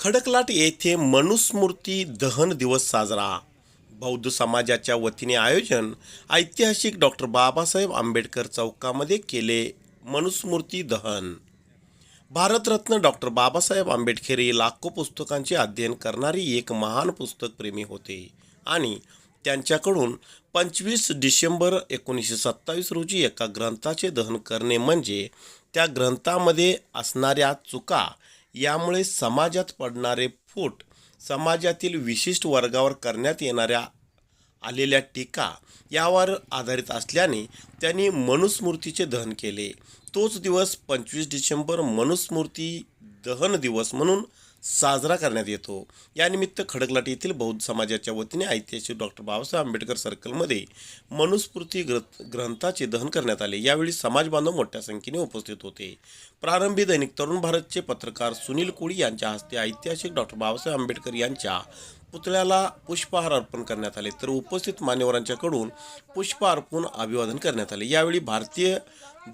खडकलाट येथे मनुस्मृती दहन दिवस साजरा. बौद्ध समाजाच्या वतीने आयोजन ऐतिहासिक डॉक्टर बाबासाहेब आंबेडकर चौकामध्ये केले मनुस्मृती दहन. भारतरत्न डॉक्टर बाबासाहेब आंबेडकर हे लाखो पुस्तकांचे अध्ययन करणारी एक महान पुस्तकप्रेमी होते आणि त्यांच्याकडून पंचवीस डिसेंबर एकोणीसशे सत्तावीस रोजी एका ग्रंथाचे दहन करणे म्हणजे त्या ग्रंथामध्ये असणाऱ्या चुका यामुळे समाजात पडणारे फूट समाजातील विशिष्ट वर्गावर करण्यात येणाऱ्या आलेल्या टीका यावर आधारित असल्याने त्यांनी मनुस्मृतीचे दहन केले. तोच दिवस पंचवीस डिसेंबर मनुस्मृती दहन दिवस म्हणून साजरा करण्यात येतो. यानिमित्त खडकलाट येथील बौद्ध समाजाच्या वतीने ऐतिहासिक डॉक्टर बाबासाहेब आंबेडकर सर्कलमध्ये मनुस्मृती ग्र ग्रंथाचे दहन करण्यात आले. यावेळी समाज बांधव मोठ्या संख्येने उपस्थित होते. प्रारंभी दैनिक तरुण भारतचे पत्रकार सुनील कोळी यांच्या हस्ते ऐतिहासिक डॉक्टर बाबासाहेब आंबेडकर यांच्या पुतळ्याला पुष्पहार अर्पण करण्यात आले. तर उपस्थित मान्यवरांच्याकडून पुष्प अर्पण अभिवादन करण्यात आले. यावेळी भारतीय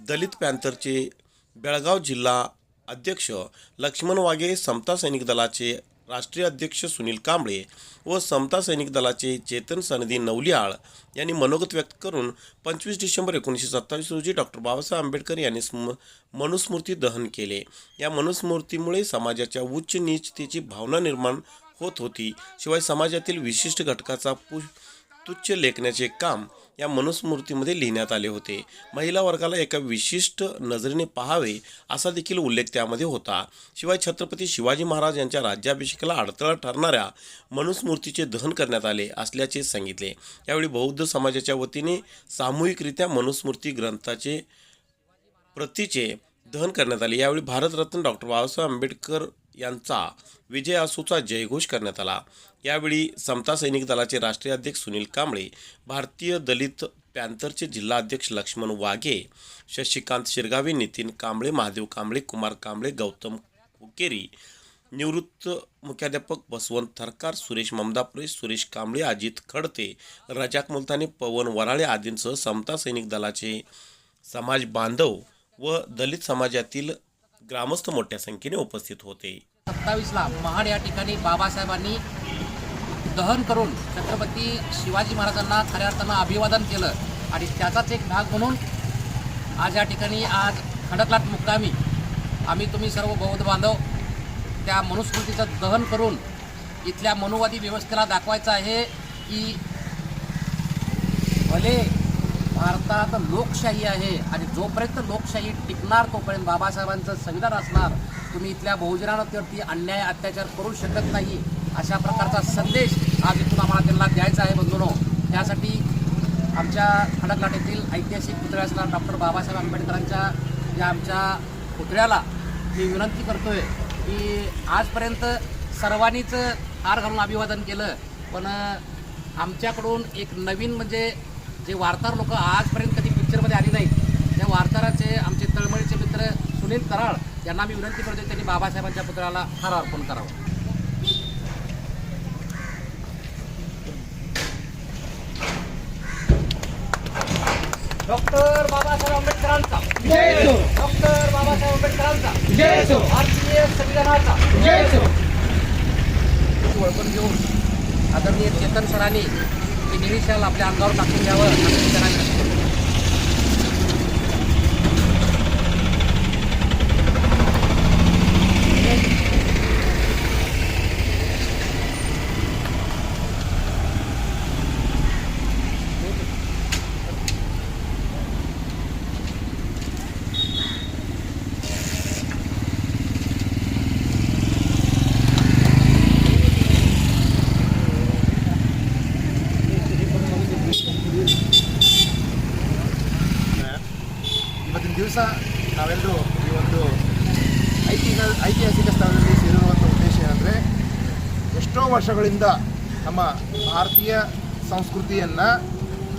दलित पॅन्थरचे बेळगाव जिल्हा अध्यक्ष लक्ष्मण वाघे समता सैनिक दलाचे राष्ट्रीय अध्यक्ष सुनील कांबळे व समता सैनिक दलाचे चेतन सनदी नवलियाळ यांनी मनोगत व्यक्त करून पंचवीस डिसेंबर एकोणीसशे सत्तावीस रोजी डॉक्टर बाबासाहेब आंबेडकर यांनी स्म मनुस्मृती दहन केले. या मनुस्मृतीमुळे समाजाच्या उच्च नीचतेची भावना निर्माण होत होती. शिवाय समाजातील विशिष्ट घटकाचा पु तुच्छ लेखण्याचे काम या मनुस्मृतीमध्ये लिहिण्यात आले होते. महिला वर्गाला एका विशिष्ट नजरेने पाहावे असा देखील उल्लेख त्यामध्ये होता. शिवाय छत्रपती शिवाजी महाराज यांच्या राज्याभिषेकाला अडथळा ठरणाऱ्या मनुस्मृतीचे दहन करण्यात आले असल्याचे सांगितले. यावेळी बौद्ध समाजाच्या वतीने सामूहिकरित्या मनुस्मृती ग्रंथाचे प्रतीचे दहन करण्यात आले. यावेळी भारतरत्न डॉक्टर बाबासाहेब आंबेडकर यांचा विजय असूचा जयघोष करण्यात आला. यावेळी समता सैनिक दलाचे राष्ट्रीय अध्यक्ष सुनील कांबळे भारतीय दलित पॅन्थरचे जिल्हाध्यक्ष लक्ष्मण वाघे शशिकांत शिरगावे नितीन कांबळे महादेव कांबळे कुमार कांबळे गौतम कुकेरी निवृत्त मुख्याध्यापक बसवंत थरकार सुरेश ममदापुरे सुरेश कांबळे अजित खडते रजाक मुलतानी पवन वराळे आदींसह समता सैनिक दलाचे समाज बांधव व दलित समाजातील ग्रामस्थ मोठ्या संख्येने उपस्थित होते. सत्तावीसला महाड या ठिकाणी बाबासाहेबांनी दहन करून छत्रपती शिवाजी महाराजांना खऱ्या अर्थानं अभिवादन केलं. आणि त्याचाच एक भाग म्हणून आज या ठिकाणी आज खडकलाट मुक्कामी आम्ही तुम्ही सर्व बौद्ध बांधव त्या मनुस्मृतीचं दहन करून इथल्या मनुवादी व्यवस्थेला दाखवायचं आहे की भले भारतात लोकशाही आहे आणि जोपर्यंत लोकशाही टिकणार तोपर्यंत बाबासाहेबांचं संविधान असणार तुम्ही इथल्या बहुजनांवरती अन्याय अत्याचार करू शकत नाही अशा प्रकारचा संदेश आज इथून आम्हाला त्यांना द्यायचा आहे बंधूनो. त्यासाठी आमच्या खडकलाटेतील ऐतिहासिक पुतळ्या असणार डॉक्टर बाबासाहेब आंबेडकरांच्या या आमच्या पुतळ्याला मी विनंती करतो आहे की आजपर्यंत सर्वांनीच हार घालून अभिवादन केलं पण आमच्याकडून एक नवीन म्हणजे जे वार्ताहर लोक आजपर्यंत कधी पिक्चरमध्ये आली नाहीत त्या वार्ताहराचे आमचे तळमळीचे मित्र सुनील कराळ यांना मी विनंती करतो त्यांनी बाबासाहेबांच्या पुतळ्याला हार अर्पण करावं. डॉक्टर बाबासाहेब आंबेडकरांचा. डॉक्टर बाबासाहेब आंबेडकरांचा. भारतीय संविधानाचा. वळपून घेऊन आदरणीय चेतन सरांनी ते निरीक्षण आपल्या अंगावर टाकून घ्यावं असं ದಿವಸ ನಾವೆಲ್ಲರೂ ಈ ಒಂದು ಐತಿಹ ಐತಿಹಾಸಿಕ ಸ್ಥಳದಲ್ಲಿ ಸೇರಿರುವಂಥ ಉದ್ದೇಶ ಏನಂದರೆ ಎಷ್ಟೋ ವರ್ಷಗಳಿಂದ ನಮ್ಮ ಭಾರತೀಯ ಸಂಸ್ಕೃತಿಯನ್ನು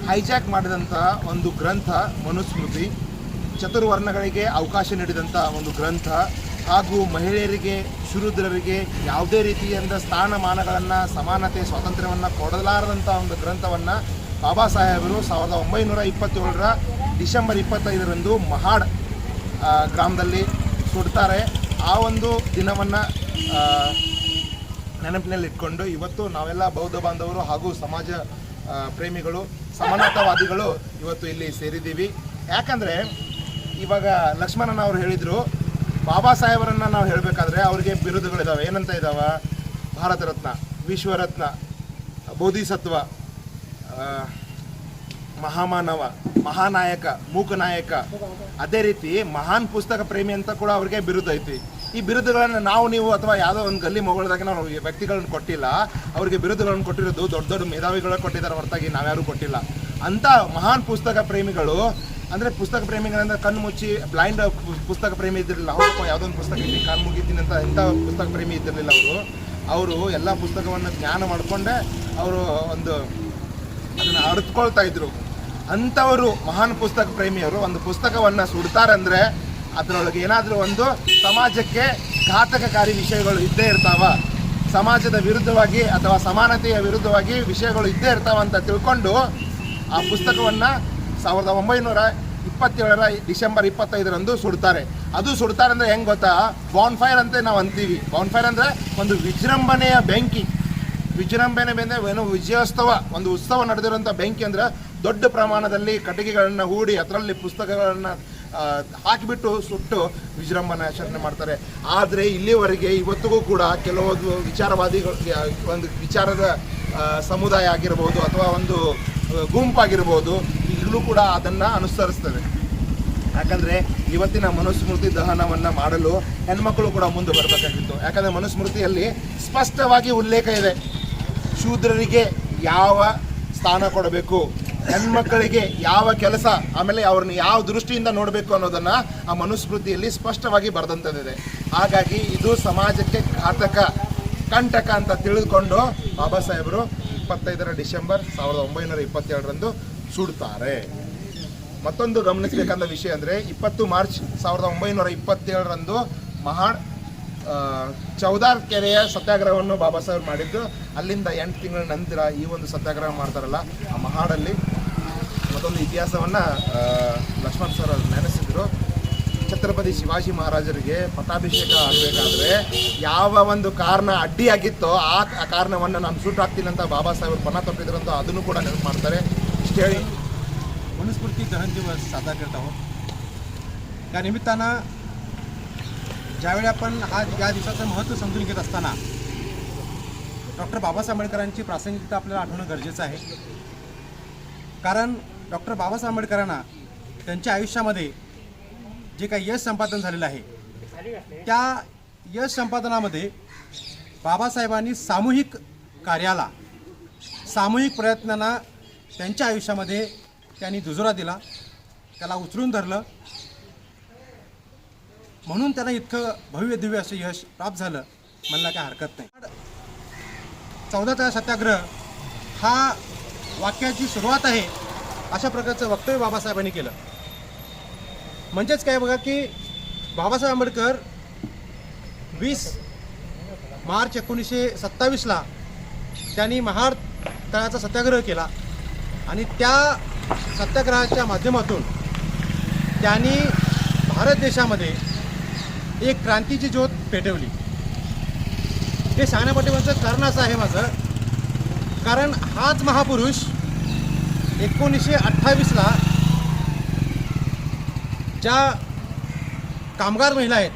ಹೈಜಾಕ್ ಮಾಡಿದಂತಹ ಒಂದು ಗ್ರಂಥ, ಮನುಸ್ಮೃತಿ, ಚತುರ್ವರ್ಣಗಳಿಗೆ ಅವಕಾಶ ನೀಡಿದಂಥ ಒಂದು ಗ್ರಂಥ ಹಾಗೂ ಮಹಿಳೆಯರಿಗೆ, ಶುರುದ್ರರಿಗೆ ಯಾವುದೇ ರೀತಿಯಿಂದ ಸ್ಥಾನಮಾನಗಳನ್ನು, ಸಮಾನತೆ, ಸ್ವಾತಂತ್ರ್ಯವನ್ನು ಕೊಡಲಾರದಂಥ ಒಂದು ಗ್ರಂಥವನ್ನು ಬಾಬಾ ಸಾಹೇಬರು ಸಾವಿರದ ಒಂಬೈನೂರ ಇಪ್ಪತ್ತೇಳರ ಡಿಸೆಂಬರ್ ಇಪ್ಪತ್ತೈದರಂದು ಮಹಾಡ್ ಗ್ರಾಮದಲ್ಲಿ ಸುಡ್ತಾರೆ. ಆ ಒಂದು ದಿನವನ್ನು ನೆನಪಿನಲ್ಲಿ ಇಟ್ಕೊಂಡು ಇವತ್ತು ನಾವೆಲ್ಲ ಬೌದ್ಧ ಬಾಂಧವರು ಹಾಗೂ ಸಮಾಜ ಪ್ರೇಮಿಗಳು, ಸಮಾನತಾವಾದಿಗಳು ಇವತ್ತು ಇಲ್ಲಿ ಸೇರಿದ್ದೀವಿ. ಯಾಕಂದರೆ ಇವಾಗ ಲಕ್ಷ್ಮಣನ್ ಅವರು ಹೇಳಿದರು, ಬಾಬಾ ಸಾಹೇಬರನ್ನು ನಾವು ಹೇಳಬೇಕಾದ್ರೆ ಅವರಿಗೆ ಬಿರುದುಗಳಿದ್ದಾವೆ ಏನಂತ ಇದ್ದಾವೆ ಭಾರತ ರತ್ನ, ವಿಶ್ವರತ್ನ, ಬೋಧಿಸತ್ವ ಮಹಾಮಾನವ, ಮಹಾನಾಯಕ, ಮೂಕನಾಯಕ. ಅದೇ ರೀತಿ ಮಹಾನ್ ಪುಸ್ತಕ ಪ್ರೇಮಿ ಅಂತ ಕೂಡ ಅವ್ರಿಗೆ ಬಿರುದು ಐತಿ. ಈ ಬಿರುದುಗಳನ್ನು ನಾವು ನೀವು ಅಥವಾ ಯಾವುದೋ ಒಂದು ಗಲ್ಲಿ ಮೊಗಳದಾಗ ನಾವು ವ್ಯಕ್ತಿಗಳನ್ನ ಕೊಟ್ಟಿಲ್ಲ. ಅವ್ರಿಗೆ ಬಿರುದುಗಳನ್ನು ಕೊಟ್ಟಿರೋದು ದೊಡ್ಡ ದೊಡ್ಡ ಮೇಧಾವಿಗಳು ಕೊಟ್ಟಿದ್ದಾರೆ. ಹೊರತಾಗಿ ನಾವ್ಯಾರೂ ಕೊಟ್ಟಿಲ್ಲ. ಅಂತ ಮಹಾನ್ ಪುಸ್ತಕ ಪ್ರೇಮಿಗಳು, ಅಂದರೆ ಪುಸ್ತಕ ಪ್ರೇಮಿಗಳಂದ್ರೆ ಕಣ್ಣು ಮುಚ್ಚಿ ಬ್ಲೈಂಡ್ ಪುಸ್ತಕ ಪ್ರೇಮಿ ಇದ್ದಿರಲಿಲ್ಲ. ಅವ್ರು ಯಾವುದೋ ಒಂದು ಪುಸ್ತಕ ಇದ್ದೀನಿ ಕಾಲು ಮುಗಿತೀನಿ ಅಂತ ಇಂಥ ಪುಸ್ತಕ ಪ್ರೇಮಿ ಇದ್ದಿರಲಿಲ್ಲ ಅವರು. ಅವರು ಎಲ್ಲ ಪುಸ್ತಕವನ್ನು ಜ್ಞಾನ ಮಾಡಿಕೊಂಡೆ, ಅವರು ಒಂದು ಅರಿತುಕೊಳ್ತಾ ಇದ್ರು. ಅಂಥವರು ಮಹಾನ್ ಪುಸ್ತಕ ಪ್ರೇಮಿಯವರು ಒಂದು ಪುಸ್ತಕವನ್ನು ಸುಡ್ತಾರಂದ್ರೆ ಅದರೊಳಗೆ ಏನಾದರೂ ಒಂದು ಸಮಾಜಕ್ಕೆ ಘಾತಕಕಾರಿ ವಿಷಯಗಳು ಇದ್ದೇ ಇರ್ತಾವ. ಸಮಾಜದ ವಿರುದ್ಧವಾಗಿ ಅಥವಾ ಸಮಾನತೆಯ ವಿರುದ್ಧವಾಗಿ ವಿಷಯಗಳು ಇದ್ದೇ ಇರ್ತಾವ ಅಂತ ತಿಳ್ಕೊಂಡು ಆ ಪುಸ್ತಕವನ್ನು ಸಾವಿರದ ಒಂಬೈನೂರ ಇಪ್ಪತ್ತೇಳರ ಡಿಸೆಂಬರ್ ಇಪ್ಪತ್ತೈದರಂದು ಸುಡ್ತಾರೆ. ಅದು ಸುಡ್ತಾರೆ ಅಂದರೆ ಹೆಂಗೆ ಗೊತ್ತಾ? ಬಾನ್ಫೈರ್ ಅಂತ ನಾವು ಅಂತೀವಿ. ಬಾನ್ಫೈರ್ ಅಂದರೆ ಒಂದು ವಿಜೃಂಭಣೆಯ ಬೆಂಕಿ. ವಿಜೃಂಭಣೆ ಬಂದರೆ ಏನು ವಿಜಯೋತ್ಸವ ಒಂದು ಉತ್ಸವ ನಡೆದಿರುವಂಥ ಬೆಂಕಿ ಅಂದ್ರೆ ದೊಡ್ಡ ಪ್ರಮಾಣದಲ್ಲಿ ಕಟ್ಟಿಗೆಗಳನ್ನು ಹೂಡಿ ಅದರಲ್ಲಿ ಪುಸ್ತಕಗಳನ್ನು ಹಾಕಿಬಿಟ್ಟು ಸುಟ್ಟು ವಿಜೃಂಭಣೆ ಆಚರಣೆ ಮಾಡ್ತಾರೆ. ಆದರೆ ಇಲ್ಲಿವರೆಗೆ ಇವತ್ತಿಗೂ ಕೂಡ ಕೆಲವೊಂದು ವಿಚಾರವಾದಿಗಳು, ಒಂದು ವಿಚಾರದ ಸಮುದಾಯ ಆಗಿರ್ಬೋದು ಅಥವಾ ಒಂದು ಗುಂಪಾಗಿರ್ಬೋದು ಈಗಲೂ ಕೂಡ ಅದನ್ನು ಅನುಸರಿಸ್ತದೆ. ಯಾಕಂದರೆ ಇವತ್ತಿನ ಮನುಸ್ಮೃತಿ ದಹನವನ್ನು ಮಾಡಲು ಹೆಣ್ಮಕ್ಳು ಕೂಡ ಮುಂದೆ ಬರಬೇಕಾಗಿತ್ತು. ಯಾಕಂದರೆ ಮನುಸ್ಮೃತಿಯಲ್ಲಿ ಸ್ಪಷ್ಟವಾಗಿ ಉಲ್ಲೇಖ ಇದೆ. ಶೂದ್ರರಿಗೆ ಯಾವ ಸ್ಥಾನ ಕೊಡಬೇಕು? ಹೆಣ್ಮಕ್ಕಳಿಗೆ ಯಾವ ಕೆಲಸ? ಆಮೇಲೆ ಅವ್ರನ್ನ ಯಾವ ದೃಷ್ಟಿಯಿಂದ ನೋಡಬೇಕು ಅನ್ನೋದನ್ನು ಆ ಮನುಸ್ಮೃತಿಯಲ್ಲಿ ಸ್ಪಷ್ಟವಾಗಿ ಬರೆದಂಥದ್ದಿದೆ. ಹಾಗಾಗಿ ಇದು ಸಮಾಜಕ್ಕೆ ಘಾತಕ, ಕಂಟಕ ಅಂತ ತಿಳಿದುಕೊಂಡು ಬಾಬಾ ಸಾಹೇಬರು ಇಪ್ಪತ್ತೈದರ ಡಿಸೆಂಬರ್ ಸಾವಿರದ ಒಂಬೈನೂರ ಇಪ್ಪತ್ತೆರಡರಂದು ಸುಡ್ತಾರೆ. ಮತ್ತೊಂದು ಗಮನಿಸಬೇಕಾದ ವಿಷಯ ಅಂದರೆ ಇಪ್ಪತ್ತು ಮಾರ್ಚ್ ಸಾವಿರದ ಒಂಬೈನೂರ ಇಪ್ಪತ್ತೇಳರಂದು ಮಹಾ ಚೌದಾರ್ ಕೆರೆಯ ಸತ್ಯಾಗ್ರಹವನ್ನು ಬಾಬಾ ಸಾಹೇಬ್ ಮಾಡಿದ್ದು ಅಲ್ಲಿಂದ ಎಂಟು ತಿಂಗಳ ನಂತರ ಈ ಒಂದು ಸತ್ಯಾಗ್ರಹ ಮಾಡ್ತಾರಲ್ಲ ಆ ಮಹಾಡಲ್ಲಿ ಮತ್ತೊಂದು ಇತಿಹಾಸವನ್ನು ಲಕ್ಷ್ಮಣ್ ಸರ್ ಅವ್ರು ನೆನೆಸಿದ್ರು ಛತ್ರಪತಿ ಶಿವಾಜಿ ಮಹಾರಾಜರಿಗೆ ಪಟ್ಟಾಭಿಷೇಕ ಆಗಬೇಕಾದ್ರೆ ಯಾವ ಒಂದು ಕಾರಣ ಅಡ್ಡಿಯಾಗಿತ್ತೋ ಆ ಆ ಕಾರಣವನ್ನು ನಾನು ಸುಟ್ಟು ಹಾಕ್ತೀನಿ ಅಂತ ಬಾಬಾ ಸಾಹೇಬರು ಪಣ ತೊಟ್ಟಿದ್ರು ಅಂತ ಅದನ್ನು ಕೂಡ ನೆನಪು ಮಾಡ್ತಾರೆ ಇಷ್ಟು ಹೇಳಿ मनुस्मृती दहन दिवस साजरा करत आहोत त्या निमित्तानं ज्यावेळी आपण हा या दिवसाचं महत्त्व समजून घेत असताना डॉक्टर बाबासाहेब आंबेडकरांची प्रासंगिकता आपल्याला आठवणं गरजेचं आहे. कारण डॉक्टर बाबासाहेब आंबेडकरांना त्यांच्या आयुष्यामध्ये जे काही यश संपादन झालेलं आहे त्या यश संपादनामध्ये बाबासाहेबांनी सामूहिक कार्याला सामूहिक प्रयत्नांना त्यांच्या आयुष्यामध्ये त्यांनी दुजोरा दिला त्याला उचलून धरलं म्हणून त्यांना इतकं भव्य दिव्य असं यश प्राप्त झालं. म्हणला काय हरकत नाही. चौदाचा सत्याग्रह हा वाक्याची सुरुवात आहे अशा प्रकारचं वक्तव्य बाबासाहेबांनी केलं. म्हणजेच काय बघा की बाबासाहेब आंबेडकर वीस मार्च एकोणीसशे सत्तावीसला त्यांनी महार तळाचा सत्याग्रह केला आणि त्या सत्याग्रहाच्या माध्यमातून त्यांनी भारत देशामध्ये एक क्रांतीची ज्योत पेटवली. हे सांगण्यापाठीमागचं कारण असं आहे माझं. कारण हाच महापुरुष एकोणीसशे अठ्ठावीसला ज्या कामगार महिला आहेत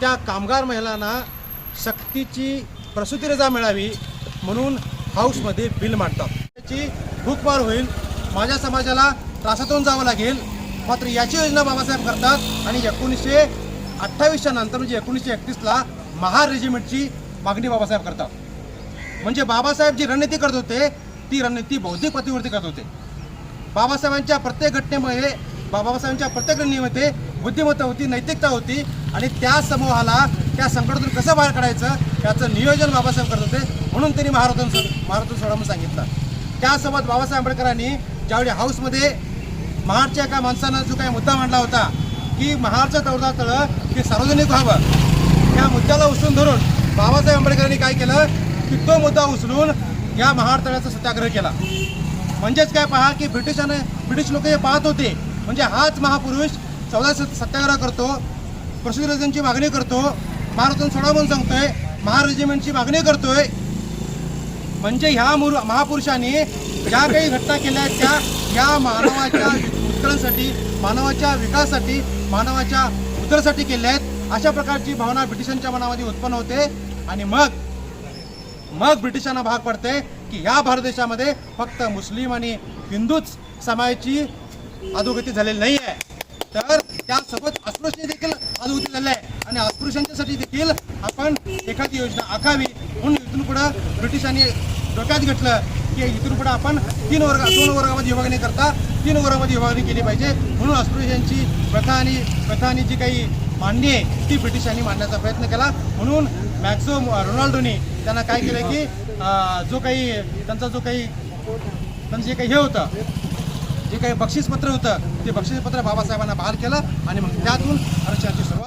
त्या कामगार महिलांना सक्तीची प्रसूती रजा मिळावी म्हणून हाऊसमध्ये बिल मांडतात. त्याची भूकमार होईल माझ्या समाजाला त्रासातून जावं लागेल. मात्र याची योजना बाबासाहेब करतात आणि एकोणीसशे अठ्ठावीसच्या नंतर म्हणजे एकोणीसशे एकतीसला महार रेजिमेंटची मागणी बाबासाहेब करतात. म्हणजे बाबासाहेब जी रणनीती करत होते ती रणनीती बौद्धिक प्रतिवृत्ती करत होते. बाबासाहेबांच्या प्रत्येक घटनेमध्ये बाबासाहेबांच्या प्रत्येक रणनीतीमध्ये बुद्धिमत्ता होती नैतिकता होती आणि त्या समूहाला त्या संकटातून कसं बाहेर काढायचं याचं नियोजन बाबासाहेब करत होते म्हणून त्यांनी महाराष्ट्र महाराष्ट्र सोडा म्हणून सांगितलं. त्यासोबत बाबासाहेब आंबेडकरांनी ज्यावेळी हाऊसमध्ये महाडच्या एका माणसानं जो काही मुद्दा मांडला होता की महाडचं तळदा तळं हे सार्वजनिक व्हावं. या मुद्द्याला उचलून धरून बाबासाहेब आंबेडकरांनी काय केलं? की तो मुद्दा उचलून या महाड तळ्याचा सत्याग्रह केला. म्हणजेच काय पहा की ब्रिटिशाने ब्रिटिश लोक हे पाहत होते. म्हणजे हाच महापुरुष चौदा सत्याग्रह करतो प्रसिद्धी मागणी करतो महाराष्ट्रातून सोडा म्हणून सांगतोय महारेजिमेंटची मागणी करतोय. म्हणजे ह्या मुर महापुरुषांनी ज्या काही घटना केल्या त्या या मानवाच्या उत्तरांसाठी मानवाच्या विकासासाठी मानवाच्या उदरासाठी केल्या आहेत. अशा प्रकारची भावना ब्रिटिशांच्या मनामध्ये उत्पन्न होते. आणि मग मग ब्रिटिशांना भाग पडते की या भारत देशामध्ये फक्त मुस्लिम आणि हिंदूच समाजाची अधोगती झालेली नाही आहे. तर त्यासोबत अस्पृश्य देखील अधोगती झाले आहे. आणि अस्पृश्यांच्यासाठी देखील आपण एखादी योजना आखावी. म्हणून इथून पुढं ब्रिटिशांनी डोक्यात घेतलं की इथून पुढं आपण तीन वर्ग दोन वर्गामध्ये विभागणी करता. तीन वर्गामध्ये विभागणी केली पाहिजे. म्हणून अस्पृश्यांची प्रथा आणि प्रथा आणि जी काही मांडणी आहे ती ब्रिटिशांनी मांडण्याचा प्रयत्न केला. म्हणून मॅक्सो रोनाल्डोनी त्यांना काय केलं की जो काही त्यांचा जो काही त्यांचं जे काही हे होतं जे काही बक्षीसपत्र होतं ते बक्षीसपत्र बाबासाहेबांना बहाल केलं आणि मग त्यातून आरक्षणाची सुरुवात